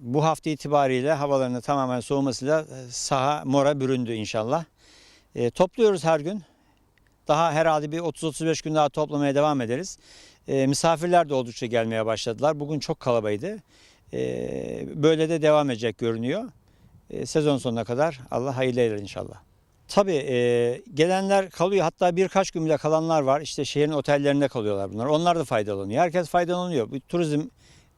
Bu hafta itibariyle havalarının tamamen soğumasıyla e, saha mora büründü inşallah. E, topluyoruz her gün. Daha herhalde bir 30-35 gün daha toplamaya devam ederiz. E, misafirler de oldukça gelmeye başladılar. Bugün çok kalabaydı. E, böyle de devam edecek görünüyor. E, sezon sonuna kadar Allah hayırlı eyler inşallah. Tabii e, gelenler kalıyor. Hatta birkaç gün bile kalanlar var. İşte şehrin otellerinde kalıyorlar bunlar. Onlar da faydalanıyor. Herkes faydalanıyor. Bu turizm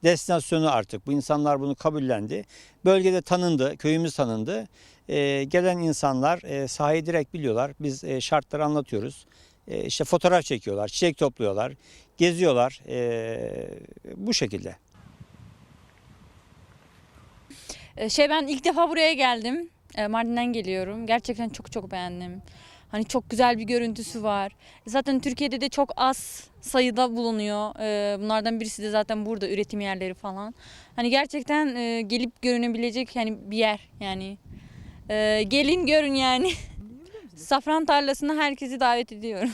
destinasyonu artık. Bu insanlar bunu kabullendi. Bölgede tanındı, köyümüz tanındı. E, gelen insanlar e, sahayı direkt biliyorlar. Biz e, şartları anlatıyoruz. E, işte fotoğraf çekiyorlar, çiçek topluyorlar, geziyorlar. E, bu şekilde. Ee, Şey ben ilk defa buraya geldim. Ee, Mardin'den geliyorum. Gerçekten çok çok beğendim. Hani çok güzel bir görüntüsü var. Zaten Türkiye'de de çok az sayıda bulunuyor. Ee, Bunlardan birisi de zaten burada üretim yerleri falan. Hani gerçekten e, gelip görünebilecek yani bir yer yani. Ee, Gelin görün yani. Safran tarlasına herkesi davet ediyorum.